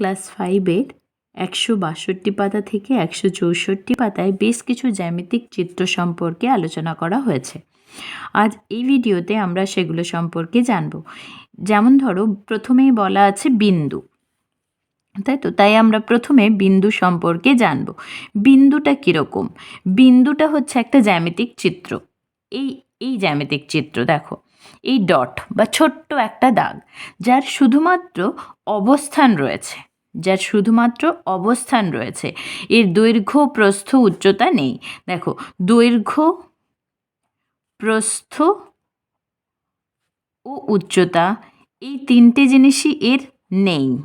Class ফাইভের একশো বাষট্টি পাতা থেকে একশো চৌষট্টি পাতায় বেশ কিছু জ্যামিতিক চিত্র সম্পর্কে আলোচনা করা হয়েছে। আজ এই ভিডিওতে আমরা সেগুলো সম্পর্কে জানব। যেমন ধরো, প্রথমেই বলা আছে বিন্দু। তাই তো? তাই আমরা প্রথমে বিন্দু সম্পর্কে জানব। বিন্দুটা কীরকম? বিন্দুটা হচ্ছে একটা জ্যামিতিক চিত্র। এই এই জ্যামিতিক চিত্র দেখো। এই ডট বা ছোট্ট একটা দাগ, যার শুধুমাত্র অবস্থান রয়েছে। যার শুধুমাত্র অবস্থান রয়েছে। এর দৈর্ঘ্য, প্রস্থ, উচ্চতা নেই। দেখো, দৈর্ঘ্য, প্রস্থ ও উচ্চতা এই তিনটে জিনিসই এর নেই।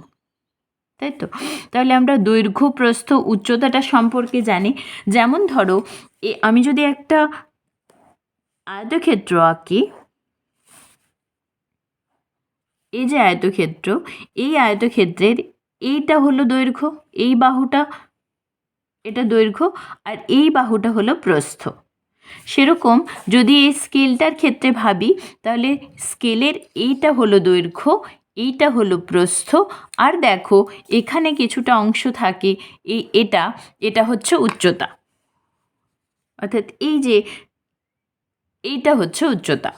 তাই তো? তাহলে আমরা দৈর্ঘ্য, প্রস্থ, উচ্চতাটা সম্পর্কে জানি। যেমন ধরো, এ, আমি যদি একটা আয়তক্ষেত্র আঁকি, এই যে আয়তক্ষেত্র, এই আয়তক্ষেত্রের এইটা হলো দৈর্ঘ্য, এই বাহুটা এটা দৈর্ঘ্য, আর এই বাহুটা হলো প্রস্থ। সেরকম যদি এই স্কেলটার ক্ষেত্রে ভাবি, তাহলে স্কেলের এইটা হলো দৈর্ঘ্য, এইটা হলো প্রস্থ, আর দেখো এখানে কিছুটা অংশ থাকে, এই এটা এটা হচ্ছে উচ্চতা। অর্থাৎ এই যে এইটা হচ্ছে উচ্চতা।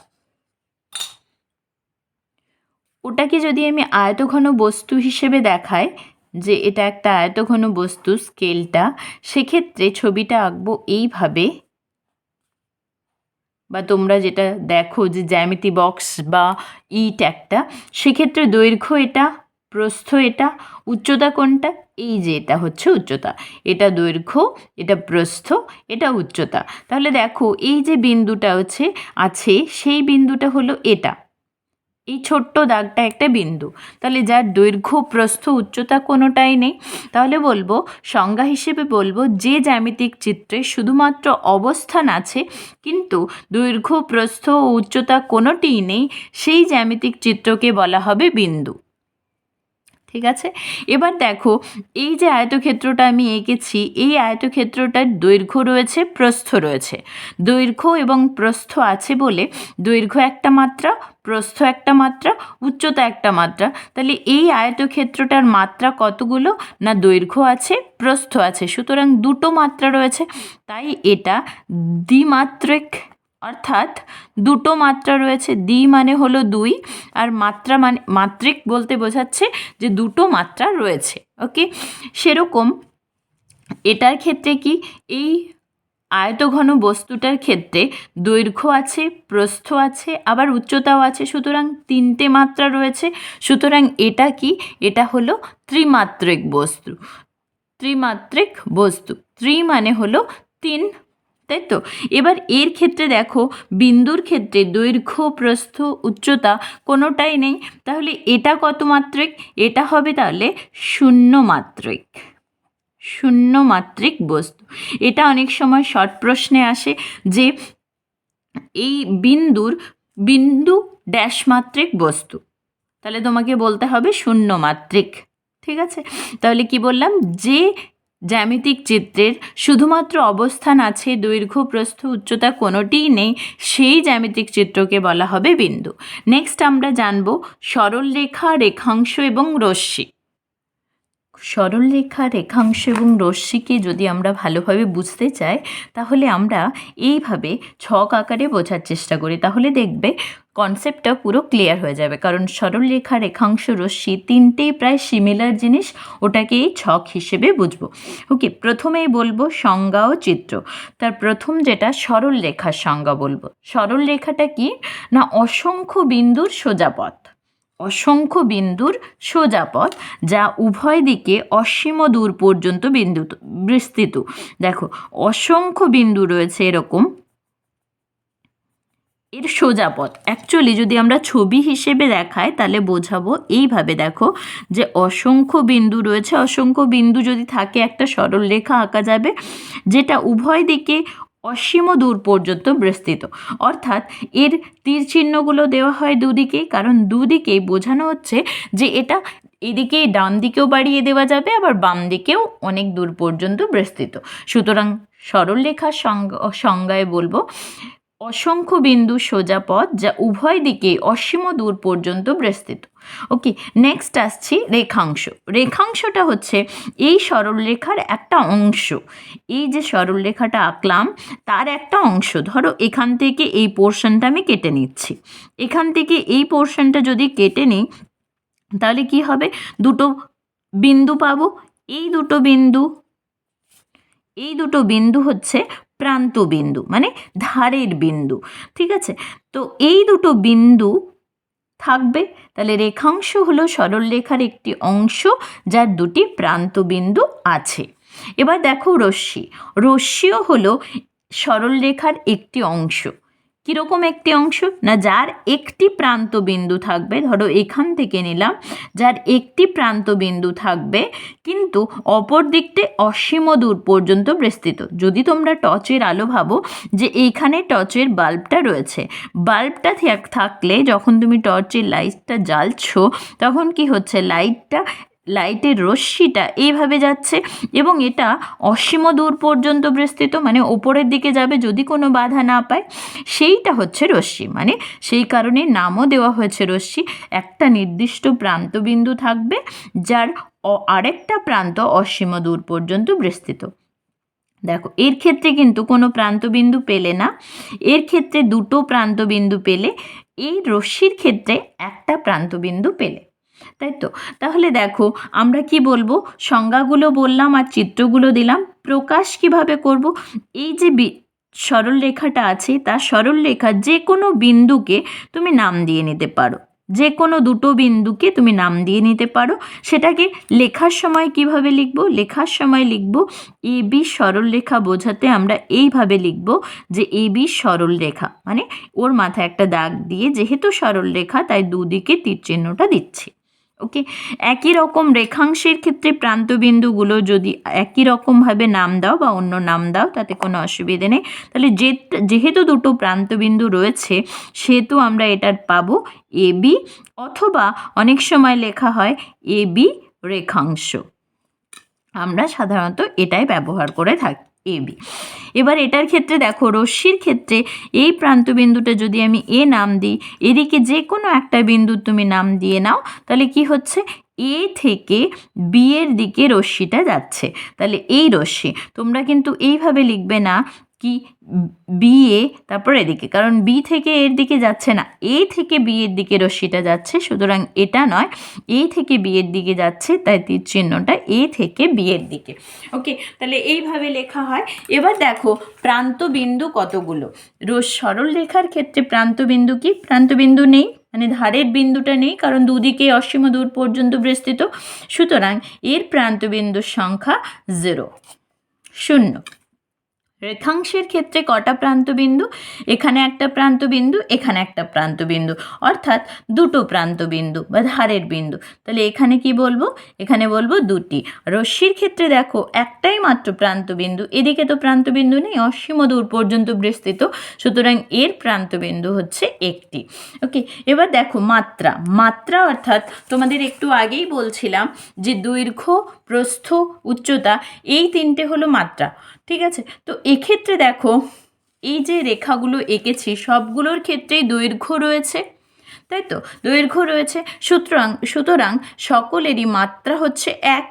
ওটাকে যদি আমি আয়তঘন বস্তু হিসেবে দেখাই, যে এটা একটা আয়তঘন বস্তু, স্কেলটা, সেক্ষেত্রে ছবিটা আঁকবো এইভাবে। বা তোমরা যেটা দেখো যে জ্যামিতি বক্স বা ইট একটা, সেক্ষেত্রে দৈর্ঘ্য এটা, প্রস্থ এটা, উচ্চতা কোনটা? এই যে এটা হচ্ছে উচ্চতা। এটা দৈর্ঘ্য, এটা প্রস্থ, এটা উচ্চতা। তাহলে দেখো, এই যে বিন্দুটা হচ্ছে, আছে, সেই বিন্দুটা হলো এটা। এই ছোট্ট দাগটা একটা বিন্দু। তাহলে যার দৈর্ঘ্য, প্রস্থ, উচ্চতা কোনোটাই নেই, তাহলে বলব, সংজ্ঞা হিসেবে বলব, যে জ্যামিতিক চিত্রে শুধুমাত্র অবস্থান আছে, কিন্তু দৈর্ঘ্য, প্রস্থ ও উচ্চতা কোনোটিই নেই, সেই জ্যামিতিক চিত্রকে বলা হবে বিন্দু। ঠিক আছে? এবার দেখো, এই যে আয়তক্ষেত্রটা আমি এঁকেছি, এই আয়তক্ষেত্রটার দৈর্ঘ্য রয়েছে, প্রস্থ রয়েছে। দৈর্ঘ্য এবং প্রস্থ আছে বলে দৈর্ঘ্য একটা মাত্রা প্রস্থ একটা মাত্রা, উচ্চতা একটা মাত্রা। তাহলে এই আয়তক্ষেত্রটার মাত্রা কতগুলো না দৈর্ঘ্য আছে, প্রস্থ আছে? সুতরাং দুটো মাত্রা রয়েছে। তাই এটা দ্বিমাত্রিক, অর্থাৎ দুটো মাত্রা রয়েছে। দ্বি মানে হলো দুই, আর মাত্রা মানে মাত্রিক বলতে বোঝাচ্ছে যে দুটো মাত্রা রয়েছে। ওকে? সেরকম এটার ক্ষেত্রে কি? এই আয়তঘন বস্তুটার ক্ষেত্রে দৈর্ঘ্য আছে, প্রস্থ আছে, আবার উচ্চতাও আছে। সুতরাং তিনটে মাত্রা রয়েছে। সুতরাং এটা কি? এটা হলো ত্রিমাত্রিক বস্তু। ত্রিমাত্রিক বস্তু। ত্রি মানে হলো তিন, তাই তো? এবার এর ক্ষেত্রে দেখো, বিন্দুর ক্ষেত্রে দৈর্ঘ্য, প্রস্থ, উচ্চতা কোনোটাই নেই। তাহলে এটা কত মাত্রিক? এটা হবে তাহলে শূন্য মাত্রিক। শূন্য মাত্রিক বস্তু। এটা অনেক সময় শর্ট প্রশ্নে আসে যে এই বিন্দুর বিন্দু ড্যাশ মাত্রিক বস্তু। তাহলে তোমাকে বলতে হবে শূন্য মাত্রিক ঠিক আছে? তাহলে কি বললাম? যে জ্যামিতিক চিত্রের শুধুমাত্র অবস্থান আছে, দৈর্ঘ্য, প্রস্থ, উচ্চতা কোনোটিই নেই, সেই জ্যামিতিক চিত্রকে বলা হবে বিন্দু। নেক্সট আমরা জানব সরল রেখা রেখাংশ এবং রশ্মি। সরল রেখা রেখাংশ এবং রশ্মিকে যদি আমরা ভালোভাবে বুঝতে চাই, তাহলে আমরা এইভাবে ছক আকারে বোঝার চেষ্টা করি। তাহলে দেখবে কনসেপ্টটা পুরো ক্লিয়ার হয়ে যাবে। কারণ সরল রেখা রেখাংশ, রশ্মি তিনটেই প্রায় সিমিলার জিনিস, ওটাকেই ছক হিসেবে বুঝব। ওকে প্রথমেই বলব সংজ্ঞা ও চিত্র। তার প্রথম যেটা সরল রেখার সংজ্ঞা বলব। সরল রেখাটা কি? না, অসংখ্য বিন্দুর সোজা পথ। অসংখ্য বিন্দুর সোজা পথ, যা উভয় দিকে অসীম দূর পর্যন্ত বিন্দু বিস্তৃত। দেখো, অসংখ্য বিন্দু রয়েছে এরকম। এর সোজা পথ। অ্যাকচুয়ালি যদি আমরা ছবি হিসেবে দেখাই, তাহলে বোঝাবো এইভাবে, দেখো, যে অসংখ্য বিন্দু রয়েছে। অসংখ্য বিন্দু যদি থাকে, একটা সরল রেখা আঁকা যাবে, যেটা উভয় দিকে অসীম দূর পর্যন্ত বিস্তৃত। অর্থাৎ এর তীর চিহ্নগুলো দেওয়া হয় দুদিকে কারণ দুদিকেই বোঝানো হচ্ছে যে এটা এদিকে ডান দিকেও বাড়িয়ে দেওয়া যাবে, আবার বাম দিকেও অনেক দূর পর্যন্ত বিস্তৃত। সুতরাং সরলরেখার সংজ্ঞায় বলব অসংখ্য বিন্দু সোজা পথ যা উভয় দিকে অসীম দূর পর্যন্ত বিস্তৃত। ওকে নেক্সট আসছি রেখাংশ। রেখাংশটা হচ্ছে এই সরলরেখার একটা অংশ। এই যে সরলরেখাটা আঁকলাম, তার একটা অংশ। ধরো এখান থেকে এই পোর্শনটা আমি কেটে নিচ্ছি। এখান থেকে এই পোর্শনটা যদি কেটে নিই, তাহলে কি হবে? দুটো বিন্দু পাবো। এই দুটো বিন্দু এই দুটো বিন্দু হচ্ছে প্রান্ত বিন্দু মানে ধারের বিন্দু, ঠিক আছে? তো এই দুটো বিন্দু থাকবে, তাহলে রেখাংশ হলো সরলরেখার একটি অংশ যার দুটি প্রান্ত বিন্দু আছে। এবার দেখো রশ্মি, রশ্মিও হলো সরলরেখার একটি অংশ। কীরকম একটি অংশ? না, যার একটি প্রান্ত বিন্দু থাকবে, ধরো এখান থেকে নিলাম, যার একটি প্রান্ত বিন্দু থাকবে, কিন্তু অপর দিকটে অসীম দূর পর্যন্ত বিস্তৃত। যদি তোমরা টর্চের আলো ভাবো যে এইখানে টর্চের বাল্বটা রয়েছে, বাল্বটা থাক- থাকলে যখন তুমি টর্চের লাইটটা জ্বালছো, তখন কি হচ্ছে? লাইটটা লাইটের রশ্মিটা এইভাবে যাচ্ছে এবং এটা অসীম দূর পর্যন্ত বিস্তৃত মানে ওপরের দিকে যাবে যদি কোনো বাধা না পায়। সেইটা হচ্ছে রশ্মি মানে সেই কারণে নামও দেওয়া হয়েছে রশ্মি। একটা নির্দিষ্ট প্রান্তবিন্দু থাকবে যার আরেকটা প্রান্ত অসীম দূর পর্যন্ত বিস্তৃত। দেখো, এর ক্ষেত্রে কিন্তু কোনো প্রান্তবিন্দু পেলে না। এর ক্ষেত্রে দুটো প্রান্তবিন্দু পেলে। এই রশ্মির ক্ষেত্রে একটা প্রান্তবিন্দু পেলে। তাই তো? তাহলে দেখো, আমরা কি বলব? সংজ্ঞাগুলো বললাম আর চিত্রগুলো দিলাম। প্রকাশ কীভাবে করব? এই যে সরল রেখাটা আছে, তার সরল রেখা যে কোনো বিন্দুকে তুমি নাম দিয়ে নিতে পারো। যে কোনো দুটো বিন্দুকে তুমি নাম দিয়ে নিতে পারো। সেটাকে লেখার সময় কীভাবে লিখব? লেখার সময় লিখব, এ বি সরল রেখা বোঝাতে আমরা এইভাবে লিখব যে এ বি সরল রেখা। মানে ওর মাথায় একটা দাগ দিয়ে যেহেতু সরল রেখা, তাই দুদিকে তীর চিহ্নটা দিচ্ছি। ওকে একই রকম রেখাংশের ক্ষেত্রে প্রান্তবিন্দুগুলো যদি একই রকমভাবে নাম দাও বা অন্য নাম দাও, তাতে কোনো অসুবিধে নেই। তাহলে যে, যেহেতু দুটো প্রান্তবিন্দু রয়েছে, সেহেতু আমরা এটার পাবো এ বি অথবা অনেক সময় লেখা হয় এ বি রেখাংশ। আমরা সাধারণত এটাই ব্যবহার করে থাকি। এ বি এবার এটার ক্ষেত্রে দেখো, রশ্মির ক্ষেত্রে এই প্রান্তবিন্দুটা যদি আমি এ নাম দিই, এদিকে যে কোনো একটা বিন্দুর তুমি নাম দিয়ে নাও, তাহলে কি হচ্ছে? এ থেকে বি এর দিকে রশ্মিটা যাচ্ছে। তাহলে এই রশ্মি, তোমরা কিন্তু এইভাবে লিখবে না কি বি এ তারপর এদিকে। কারণ বি থেকে এর দিকে যাচ্ছে না। এ থেকে বি এর দিকে রশ্মিটা যাচ্ছে, সুতরাং এটা নয়। এ থেকে বি এর দিকে যাচ্ছে, তাই তীর চিহ্নটা এ থেকে বি এর দিকে। ওকে, তাহলে এইভাবে লেখা হয়। এবার দেখো প্রান্তবিন্দু কতগুলো? রোজ সরল রেখার ক্ষেত্রে প্রান্তবিন্দু কি? প্রান্তবিন্দু নেই মানে ধারের বিন্দুটা নেই, কারণ দুদিকে অসীম দূর পর্যন্ত বিস্তৃত। সুতরাং এর প্রান্তবিন্দুর সংখ্যা জিরো। শূন্য। রেখাংশের ক্ষেত্রে কটা প্রান্তবিন্দু? এখানে একটা প্রান্তবিন্দু, এখানে একটা প্রান্তবিন্দু। অর্থাৎ দুটো প্রান্তবিন্দু বা ধারের বিন্দু। তাহলে এখানে কি বলব? এখানে বলব দুটি। রশ্মির ক্ষেত্রে দেখো, একটাই মাত্র প্রান্তবিন্দু। এদিকে তো প্রান্তবিন্দু নেই, অসীম দূর পর্যন্ত বিস্তৃত। সুতরাং এর প্রান্তবিন্দু হচ্ছে একটি। ওকে, এবার দেখো মাত্রা। মাত্রা অর্থাৎ তোমাদের একটু আগেই বলছিলাম যে দৈর্ঘ্য, প্রস্থ, উচ্চতা, এই তিনটে হলো মাত্রা। ঠিক আছে? তো এক্ষেত্রে দেখো, এই যে রেখাগুলো এঁকেছি, সবগুলোর ক্ষেত্রেই দৈর্ঘ্য রয়েছে, তাই তো? দৈর্ঘ্য রয়েছে, সুতরাং সুতরাং সকলেরই মাত্রা হচ্ছে এক।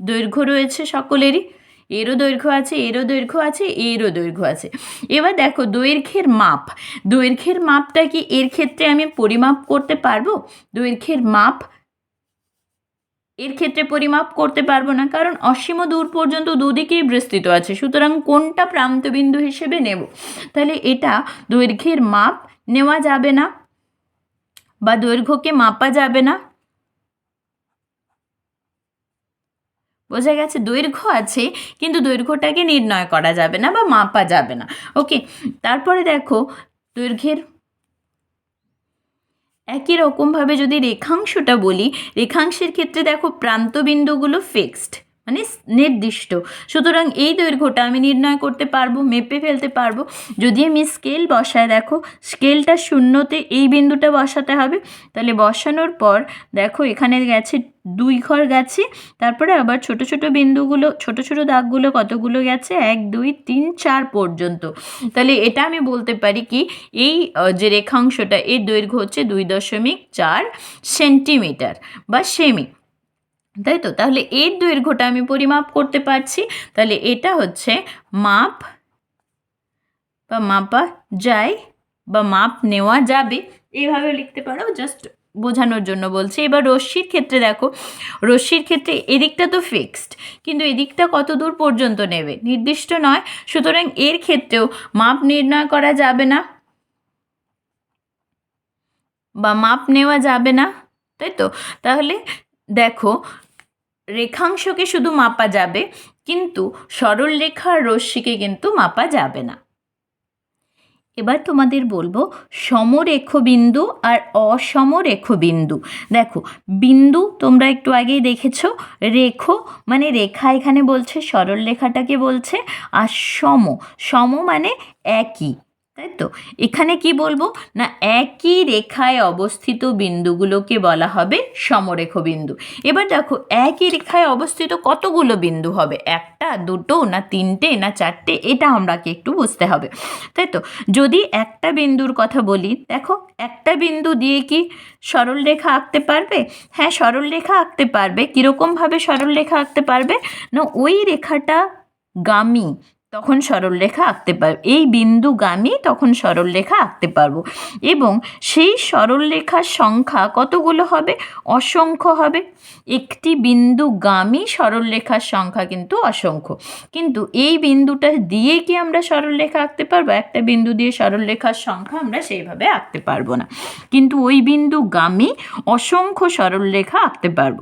দৈর্ঘ্য রয়েছে সকলেরই, এরও দৈর্ঘ্য আছে, এরও দৈর্ঘ্য আছে, এরও দৈর্ঘ্য আছে। এবার দেখো, দৈর্ঘ্যের মাপ। দৈর্ঘ্যের মাপটা কি এর ক্ষেত্রে আমি পরিমাপ করতে পারব? দৈর্ঘ্যের মাপ এর ক্ষেত্রে পরিমাপ করতে পারব না, কারণ অসীম দূর পর্যন্ত দুদিকেই বিস্তৃত আছে। সুতরাং কোনটা প্রান্তবিন্দু হিসেবে নেব? তাহলে এটা দৈর্ঘ্যের মাপ নেওয়া যাবে না বা দৈর্ঘ্যকে মাপা যাবে না। বোঝা গেছে দৈর্ঘ্য আছে, কিন্তু দৈর্ঘ্যটাকে নির্ণয় করা যাবে না বা মাপা যাবে না। ওকে, তারপরে দেখো দৈর্ঘ্যের একই রকমভাবে যদি রেখাংশটা বলি রেখাংশের ক্ষেত্রে দেখো প্রান্তবিন্দুগুলো ফিক্সড মানে নির্দিষ্ট। সুতরাং এই দৈর্ঘ্যটা আমি নির্ণয় করতে পারব, মেপে ফেলতে পারব। যদি আমি স্কেল বসায় দেখো স্কেলটা শূন্যতে এই বিন্দুটা বসাতে হবে। তাহলে বসানোর পর, দেখো, এখানে গেছে দুই ঘর গেছে। তারপরে আবার ছোট ছোট বিন্দুগুলো, ছোট ছোট দাগগুলো কতগুলো গেছে? এক, দুই, তিন, চার পর্যন্ত। তাহলে এটা আমি বলতে পারি কি, এই যে রেখাংশটা এর দৈর্ঘ্য হচ্ছে দুই দশমিক চার সেন্টিমিটার বা সেমি। তাই তো? তাহলে এর দৈর্ঘ্যটা আমি পরিমাপ করতে পারছি। তাহলে এটা হচ্ছে মাপ বা মাপা যায় বা মাপ নেওয়া যাবে। এইভাবে লিখতে পারো জাস্ট বোঝানোর জন্য বলছি। এবার রশ্মির ক্ষেত্রে দেখো, রশ্মির ক্ষেত্রে এদিকটা তো ফিক্সড কিন্তু এদিকটা কত দূর পর্যন্ত নেবে? নির্দিষ্ট নয়, সুতরাং এর ক্ষেত্রেও মাপ নির্ণয় করা যাবে না। বা মাপ নেওয়া যাবে না, তাই তো? তাহলে দেখো রেখাংশকে শুধু মাপা যাবে, কিন্তু সরল রেখার রশ্মিকে কিন্তু মাপা যাবে না। এবার তোমাদের বলব সমরেখবিন্দু আর অসমরেখ বিন্দু দেখো, বিন্দু তোমরা একটু আগেই দেখেছ, রেখো মানে রেখা এখানে বলছে, সরল রেখাটাকে বলছে, আর সম সম মানে একই। তাই তো? এখানে কি বলব? না, একই রেখায় অবস্থিত বিন্দুগুলোকে বলা হবে সমরেখ বিন্দু। এবার দেখো, একই রেখায় অবস্থিত কতগুলো বিন্দু হবে? একটা, দুটো, না তিনটে, না চারটে, এটা আমরাকে একটু বুঝতে হবে। তাই তো? যদি একটা বিন্দুর কথা বলি, দেখো, একটা বিন্দু দিয়ে কি সরল রেখা আঁকতে পারবে? হ্যাঁ সরল রেখা আঁকতে পারবে। কীরকমভাবে সরল রেখা আঁকতে পারবে? না, ওই রেখাটা গামী তখন সরল রেখা আঁকতে পারবে এই বিন্দুগামী তখন সরল রেখা আঁকতে পারব। এবং সেই সরল রেখার সংখ্যা কতগুলো হবে? অসংখ্য হবে। একটি বিন্দুগামী সরল রেখার সংখ্যা কিন্তু অসংখ্য। কিন্তু এই বিন্দুটা দিয়ে কি আমরা সরল রেখা আঁকতে পারব? একটা বিন্দু দিয়ে সরল রেখার সংখ্যা আমরা সেইভাবে আঁকতে পারব না। কিন্তু ওই বিন্দুগামী অসংখ্য সরল রেখা আঁকতে পারব।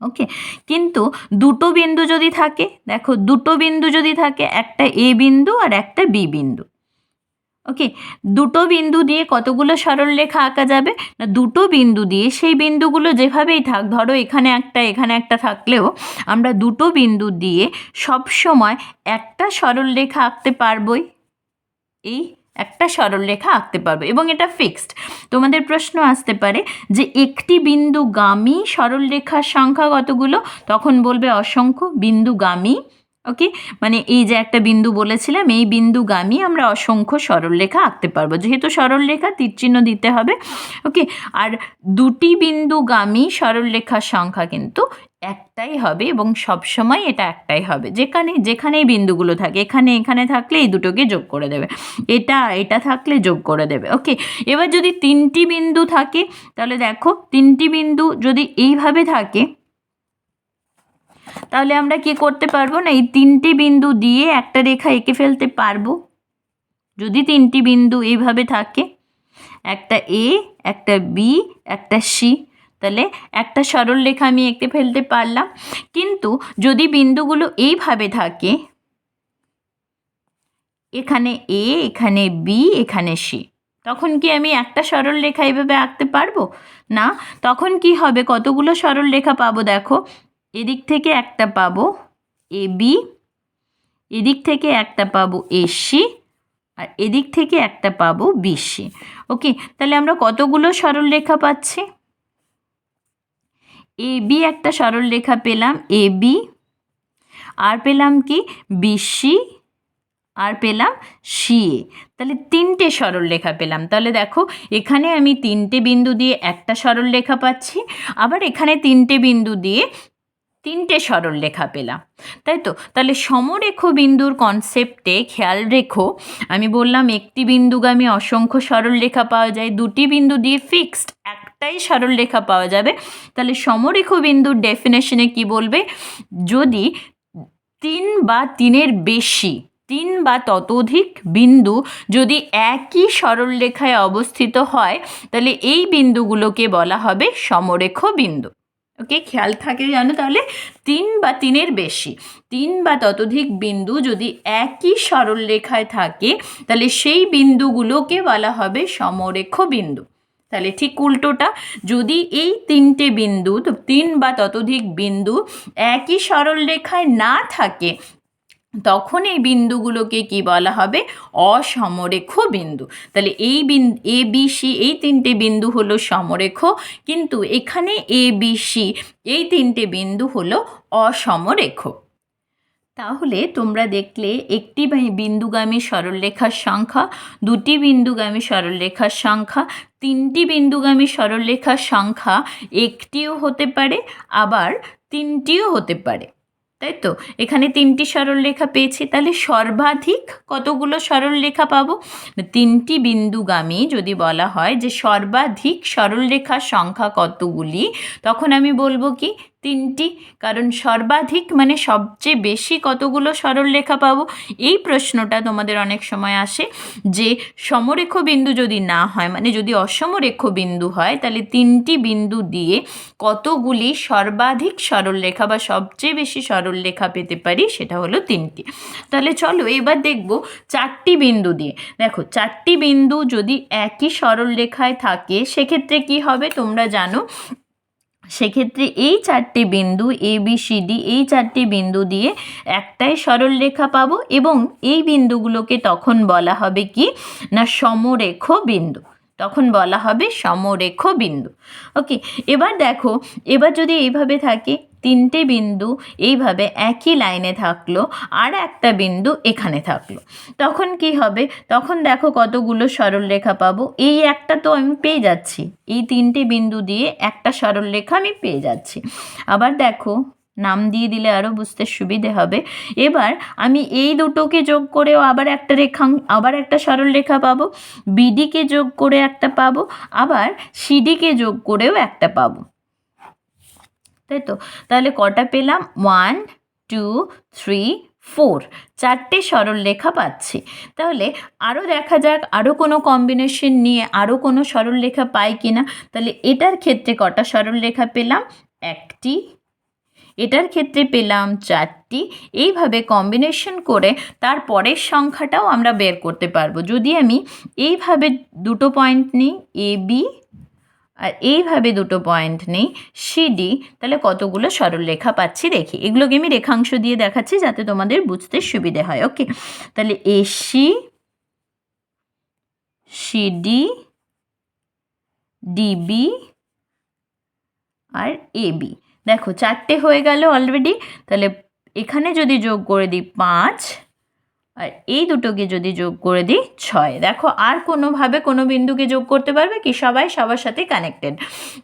ওকে কিন্তু দুটো বিন্দু যদি থাকে, দেখো দুটো বিন্দু যদি থাকে, একটা এ বিন্দু আর একটা বি বিন্দু। ওকে দুটো বিন্দু দিয়ে কতগুলো সরল রেখা আঁকা যাবে? না, দুটো বিন্দু দিয়ে সেই বিন্দুগুলো যেভাবেই থাক, ধরো এখানে একটা এখানে একটা থাকলেও আমরা দুটো বিন্দু দিয়ে সব সময় একটা সরল রেখা আঁকতে পারবই। এই একটা সরল রেখা আঁকতে পারবে এবং এটা ফিক্সড তোমাদের প্রশ্ন আসতে পারে যে একটি বিন্দুগামী সরল রেখার সংখ্যা কতগুলো? তখন বলবে অসংখ্য বিন্দুগামী ওকে মানে এই যে একটা বিন্দু বলেছিলাম, এই বিন্দু বিন্দুগামী আমরা অসংখ্য সরল রেখা আঁকতে পারব। যেহেতু সরল রেখা তীরচিহ্ন দিতে হবে। ওকে আর দুটি বিন্দুগামী সরল রেখার সংখ্যা কিন্তু একটাই হবে এবং সবসময় এটা একটাই হবে। যেখানে যেখানে এই বিন্দুগুলো থাকে, এখানে এখানে থাকলে এই দুটোকে যোগ করে দেবে। এটা এটা থাকলে যোগ করে দেবে। ওকে এবার যদি তিনটি বিন্দু থাকে, তাহলে দেখো, তিনটি বিন্দু যদি এইভাবে থাকে তাহলে আমরা কি করতে পারব? না, এই তিনটি বিন্দু দিয়ে একটা রেখা এঁকে ফেলতে পারব। যদি তিনটি বিন্দু এইভাবে থাকে, একটা এ, একটা বি, একটা সি, তাহলে একটা সরল রেখা আমি এঁকে ফেলতে পারলাম। কিন্তু যদি বিন্দুগুলো এইভাবে থাকে, এখানে এ, এখানে বি, এখানে সি, তখন কি আমি একটা সরল রেখা এইভাবে আঁকতে পারব? না, তখন কি হবে? কতগুলো সরল রেখা পাবো দেখো? এদিক থেকে একটা পাবো এ বি, এদিক থেকে একটা পাবো এসি আর এদিক থেকে একটা পাবো বিসি ওকে, তাহলে আমরা কতগুলো সরল রেখা পাচ্ছি? এ বি একটা সরল রেখা পেলাম, এ বি, আর পেলাম কি? বিসি আর পেলাম সিএ তাহলে তিনটে সরল রেখা পেলাম। তাহলে দেখো, এখানে আমি তিনটে বিন্দু দিয়ে একটা সরল রেখা পাচ্ছি, আবার এখানে তিনটে বিন্দু দিয়ে তিনটে সরল রেখা পেলাম, তাই তো? তাহলে সমরেখ বিন্দুর কনসেপ্টে খেয়াল রেখো। আমি বললাম একটি বিন্দুগামী অসংখ্য সরল রেখা পাওয়া যায়, দুটি বিন্দু দিয়ে ফিক্সড একটাই সরল রেখা পাওয়া যাবে। তাহলে সমরেখ বিন্দুর ডেফিনেশনে কি বলবে? যদি তিন বা তিনের বেশি, তিন বা ততোধিক বিন্দু যদি একই সরলরেখায় অবস্থিত হয়, তাহলে এই বিন্দুগুলোকে বলা হবে সমরেখ বিন্দু। ওকে, খেয়াল থাকে জানো? তাহলে তিন বা তিনের বেশি। তিন বা ততোধিক বিন্দু যদি একই সরল রেখায় থাকে, তাহলে সেই বিন্দুগুলোকে বলা হবে সমরেখ বিন্দু। তাহলে ঠিক উল্টোটা, যদি এই তিনটে বিন্দু, তিন বা ততোধিক বিন্দু একই সরল রেখায় না থাকে তখন এই বিন্দুগুলোকে কি বলা হবে? অসমরেখ বিন্দু। তাহলে এই বিন্দু এ, বি, সি এই তিনটে বিন্দু হলো সমরেখ, কিন্তু এখানে এ, বি, সি এই তিনটে বিন্দু হলো অসমরেখ। তাহলে তোমরা দেখলে একটি বিন্দুগামী সরলরেখার সংখ্যা, দুটি বিন্দুগামী সরলরেখার সংখ্যা, তিনটি বিন্দুগামী সরলরেখার সংখ্যা একটিও হতে পারে, আবার তিনটিও হতে পারে। তাই তো? এখানে তিনটি সরলরেখা পেয়েছি, তাহলে সর্বাধিক কতগুলো সরলরেখা পাবো? তিনটি বিন্দুগামী যদি বলা হয় যে সর্বাধিক সরলরেখার সংখ্যা কতগুলি, তখন আমি বলব কি? তিনটি। কারণ সর্বাধিক মানে সবচেয়ে বেশি কতগুলো সরলরেখা পাবো? এই প্রশ্নটা তোমাদের অনেক সময় আসে যে সমরেখ বিন্দু যদি না হয় মানে যদি অসমরেখ বিন্দু হয়, তাহলে তিনটি বিন্দু দিয়ে কতগুলি সর্বাধিক সরলরেখা বা সবচেয়ে বেশি সরলরেখা পেতে পারি? সেটা হলো তিনটি। তাহলে চলো এবার দেখব চারটি বিন্দু দিয়ে। দেখো, চারটি বিন্দু যদি একই সরলরেখায় থাকে, সেক্ষেত্রে কি হবে? তোমরা জানো সেক্ষেত্রে এই চারটি বিন্দু এ বি সি ডি এই চারটি বিন্দু দিয়ে একটাই সরল রেখা পাবো এবং এই বিন্দুগুলোকে তখন বলা হবে কি? না, সমরেখ বিন্দু। তখন বলা হবে সমরেখ বিন্দু। ওকে এবার দেখো, এবার যদি এইভাবে থাকে তিনটে বিন্দু এইভাবে একই লাইনে থাকল আর একটা বিন্দু এখানে থাকল। তখন কি হবে? তখন দেখো কতগুলো সরলরেখা পাবো। এই একটা তো আমি পেয়ে যাচ্ছি। এই তিনটে বিন্দু দিয়ে একটা সরলরেখা আমি পেয়ে যাচ্ছি। আবার দেখো, নাম দিয়ে দিলে আরও বুঝতে সুবিধে হবে। এবার আমি এই দুটোকে যোগ করেও আবার একটা রেখা, আবার একটা সরলরেখা পাবো। বিডিকে যোগ করে একটা পাবো। আবার সিডিকে যোগ করেও একটা পাবো। তাই তো তাহলে কটা পেলাম? ওয়ান টু থ্রি ফোর চারটে সরল সরলরেখা পাচ্ছি। তাহলে আরও দেখা যাক আরও কোনো কম্বিনেশন নিয়ে আরও কোনো সরল সরলরেখা পাই কি না তাহলে এটার ক্ষেত্রে কটা সরল সরলরেখা পেলাম? একটি। এটার ক্ষেত্রে পেলাম চারটি। এইভাবে কম্বিনেশন করে তার পরের সংখ্যাটাও আমরা বের করতে পারব। যদি আমি এইভাবে দুটো পয়েন্ট নিই এ বি আর এইভাবে দুটো পয়েন্ট নেই। সিডি তাহলে কতগুলো সরলরেখা পাচ্ছি দেখি। এগুলোকে আমি রেখাংশ দিয়ে দেখাচ্ছি যাতে তোমাদের বুঝতে সুবিধে হয় ওকে তাহলে এসি সিডি ডিবি আর এবি দেখো, চারটে হয়ে গেল অলরেডি তাহলে এখানে যদি যোগ করে দিই পাঁচ আর এই দুটোকে যদি যোগ করে দিই ছয়। দেখো, আর কোনোভাবে কোনো বিন্দুকে যোগ করতে পারবে কি? সবাই সবার সাথে কানেক্টেড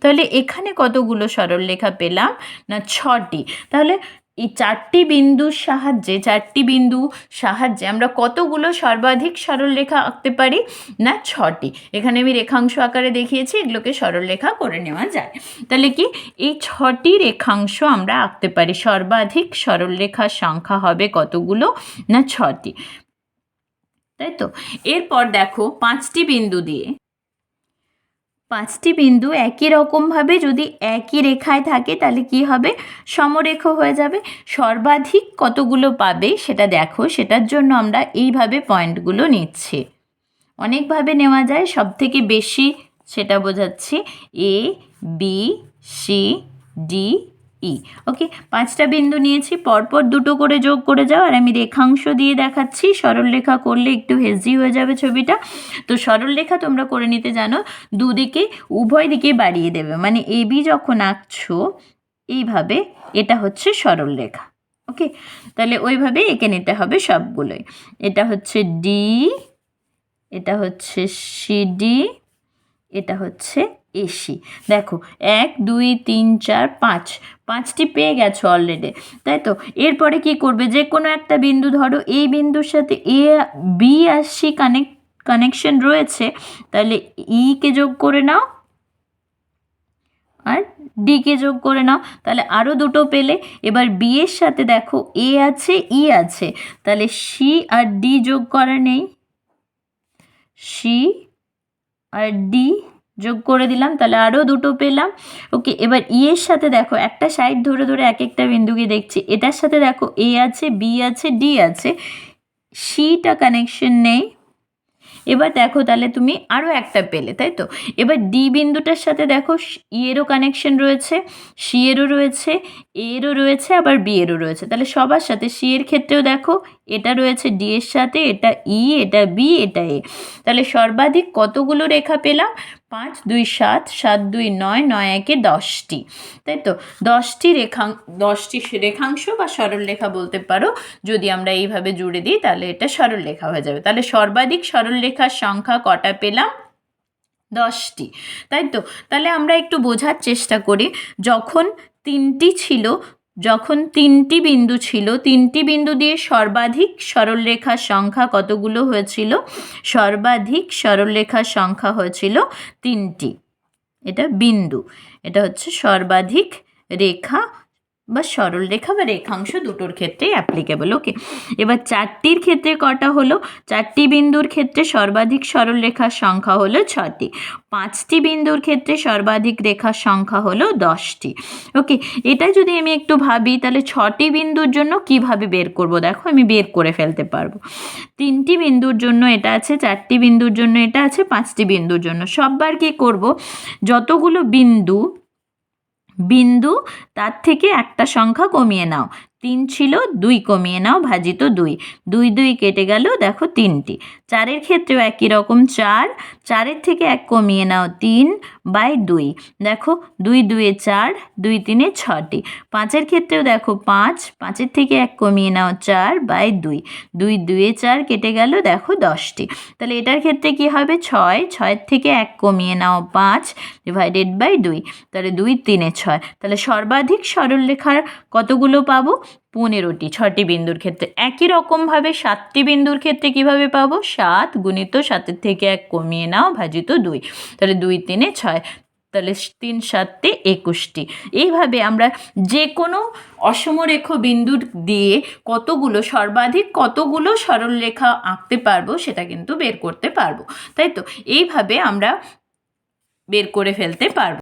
তাহলে এখানে কতগুলো সরল সরলরেখা পেলাম? না, ছটি। তাহলে এই চারটি বিন্দুর সাহায্যে, চারটি বিন্দু সাহায্যে আমরা কতগুলো সর্বাধিক সরলরেখা আঁকতে পারি? না, ছটি। এখানে আমি রেখাংশ আকারে দেখিয়েছি, এগুলোকে সরলরেখা করে নেওয়া যায়। তাহলে কি? এই ছটি রেখাংশ আমরা আঁকতে পারি। সর্বাধিক সরলরেখার সংখ্যা হবে কতগুলো? না, ছটি। তাই তো? এরপর দেখো, পাঁচটি বিন্দু দিয়ে পাঁচটি বিন্দু একই রকমভাবে যদি একই রেখায় থাকে, তাহলে কি হবে? সমরেখ হয়ে যাবে। সর্বাধিক কতগুলো পাবে সেটা দেখো। সেটার জন্য আমরা এইভাবে পয়েন্টগুলো নিচ্ছি। অনেকভাবে নেওয়া যায়। সব থেকে বেশি সেটা বোঝাচ্ছি। A B C D E. Okay পাঁচটা বিন্দু নিয়েছি, পরপর দুটো করে যোগ করে যাও, আর আমি রেখাংশ দিয়ে দেখাচ্ছি। সরলরেখা করলে একটু হেজি হয়ে যাবে ছবিটা। তো সরলরেখা তোমরা করে নিতে জানো, দুদিকে, উভয় দিকে বাড়িয়ে দেবে। মানে এ বি যখন আঁকছো, এইভাবে এটা হচ্ছে সরলরেখা ওকে তাহলে ওইভাবে এঁকে নিতে হবে সবগুলোই। এটা হচ্ছে ডি এটা হচ্ছে সিডি এটা হচ্ছে এসি। দেখো, এক, দুই, তিন, চার, পাঁচ। পাঁচটি পেয়ে গেছো অলরেডি তাই তো? এরপরে কি করবে? যে কোনো একটা বিন্দু ধরো, এই বিন্দুর সাথে এ, বি আর সি কানেক্ট কানেকশন রয়েছে, তাহলে ইকে যোগ করে নাও আর ডিকে যোগ করে নাও। তাহলে আরও দুটো পেলে। এবার বি এর সাথে দেখো, এ আছে, ই আছে। তাহলে সি আর ডি যোগ করা নেই। সি আর ডি যোগ করে দিলাম, তাহলে আরও দুটো পেলাম। ওকে এবার ই এর সাথে দেখো, একটা সাইড ধরে ধরে এক একটা বিন্দুকে দেখছি। এটার সাথে দেখো এ আছে বি আছে ডি আছে। সিটা কানেকশন নেই। এবার দেখো তাহলে তুমি আরও একটা পেলে, তাই তো? এবার ডি বিন্দুটার সাথে দেখো ইয়েরও কানেকশন রয়েছে সি এরও রয়েছে এরও রয়েছে, আবার বি এরও রয়েছে। তাহলে সবার সাথে সি এর ক্ষেত্রেও দেখো এটা রয়েছে ডি এর সাথে, এটা ই, এটা বি, এটা এ। তাহলে সর্বাধিক কতগুলো রেখা পেলাম? পাঁচ, দুই, সাত সাত, দুই, নয় নয়, একে দশটি। তাই তো? দশটি রেখাং, দশটি রেখাংশ বা সরল রেখা বলতে পারো। যদি আমরা এইভাবে জুড়ে দিই, তাহলে এটা সরল রেখা হয়ে যাবে। তাহলে সর্বাধিক সরল রেখার সংখ্যা কটা পেলাম? দশটি। তাই তো? তাহলে আমরা একটু বোঝার চেষ্টা করি। যখন তিনটি ছিল যখন তিনটি বিন্দু ছিল, তিনটি বিন্দু দিয়ে সর্বাধিক সরলরেখার সংখ্যা কতগুলো হয়েছিল? সর্বাধিক সরলরেখার সংখ্যা হয়েছিল তিনটি। এটা বিন্দু। এটা হচ্ছে সর্বাধিক রেখা বা সরল রেখা বা রেখাংশ দুটোর ক্ষেত্রেই অ্যাপ্লিকেবল ওকে এবার চারটির ক্ষেত্রে কটা হলো? চারটি বিন্দুর ক্ষেত্রে সর্বাধিক সরল রেখার সংখ্যা হলো ছটি পাঁচটি বিন্দুর ক্ষেত্রে সর্বাধিক রেখার সংখ্যা হলো দশটি ওকে এটা যদি আমি একটু ভাবি, তাহলে ছটি বিন্দুর জন্য কীভাবে বের করব? দেখো, আমি বের করে ফেলতে পারব। তিনটি বিন্দুর জন্য এটা আছে, চারটি বিন্দুর জন্য এটা আছে, পাঁচটি বিন্দুর জন্য। সববার কি করব? যতগুলো বিন্দু বিন্দু, তার থেকে একটা সংখ্যা কমিয়ে নাও। তিন ছিল, দুই কমিয়ে নাও, ভাজিত দুই। দুই দুই কেটে গেল, দেখো তিনটি। চারের ক্ষেত্রেও একই রকম চার, চারের থেকে এক কমিয়ে নাও তিন বাই দুই। দেখো, দুই দুয়ে চার, দুই তিনে ছটি। পাঁচের ক্ষেত্রেও দেখো পাঁচ, পাঁচের থেকে এক কমিয়ে নাও চার বাই দুই। দুই দুয়ে চার কেটে গেল, দেখো দশটি। তাহলে এটার ক্ষেত্রে কি হবে? ছয়, ছয়ের থেকে এক কমিয়ে নাও পাঁচ ডিভাইডেড বাই দুই। তাহলে দুই তিনে ছয়। তাহলে সর্বাধিক সরলরেখার কতগুলো পাবো? পনেরোটি ছটি বিন্দুর ক্ষেত্রে। একই রকমভাবে সাতটি বিন্দুর ক্ষেত্রে কীভাবে পাবো? সাত গুণিত সাতের থেকে এক কমিয়ে নাও, ভাজিত দুই। তাহলে দুই, তিনে ছয়। তাহলে তিন সাতটি একুশটি। এইভাবে আমরা যে কোনো অসমরেখ বিন্দুর দিয়ে কতগুলো সর্বাধিক কতগুলো সরলরেখা আঁকতে পারব সেটা কিন্তু বের করতে পারব। তাই তো? এইভাবে আমরা বের করে ফেলতে পারব।